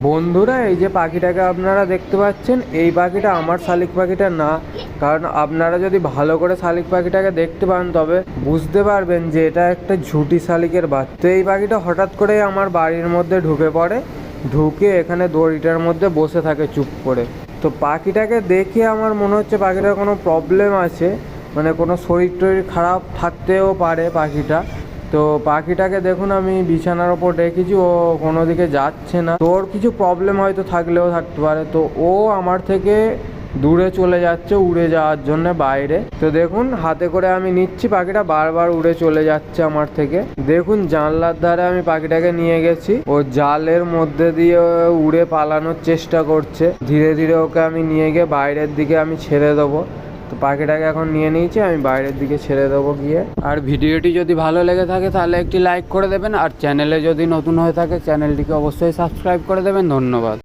বন্ধুরা, এই যে পাখিটাকে আপনারা দেখতে পাচ্ছেন, এই পাখিটা আমার শালিক পাখিটা না। কারণ আপনারা যদি ভালো করে শালিক পাখিটাকে দেখতে পান, তবে বুঝতে পারবেন যে এটা একটা ঝুটি শালিকের বাচ্চা। তো এই পাখিটা হঠাৎ করে আমার বাড়ির মধ্যে ঢুকে পড়ে, ঢুকে এখানে দড়িটার মধ্যে বসে থাকে চুপ করে। তো পাখিটাকে দেখে আমার মনে হচ্ছে পাখিটার কোনো প্রবলেম আছে মানে কোনো শরীর টরীর খারাপ থাকতেও পারে পাখিটা। তো পাখিটাকে দেখুন, আমি বিছানার ওপর রেখেছি, ও কোনো দিকে যাচ্ছে না। তোর কিছু প্রবলেম হয়তো থাকলেও থাকতে পারে। তো ও আমার থেকে দূরে চলে যাচ্ছে, উড়ে যাওয়ার জন্য বাইরে। তো দেখুন, হাতে করে আমি নিচ্ছি, পাখিটা বারবার উড়ে চলে যাচ্ছে আমার থেকে। দেখুন, জানলার ধারে আমি পাখিটাকে নিয়ে গেছি। ও জালের মধ্যে দিয়ে উড়ে পালানোর চেষ্টা করছে। ধীরে ধীরে ওকে আমি নিয়ে গিয়ে বাইরের দিকে আমি ছেড়ে দেবো। তো পাখিটাকে এখন নিয়ে নিয়েছি, আমি বাইরের দিকে ছেড়ে দেবো গিয়ে। আর ভিডিওটি যদি ভালো লেগে থাকে তাহলে একটি লাইক করে দেবেন, আর চ্যানেলে যদি নতুন হয়ে থাকে চ্যানেলটিকে অবশ্যই সাবস্ক্রাইব করে দেবেন। ধন্যবাদ।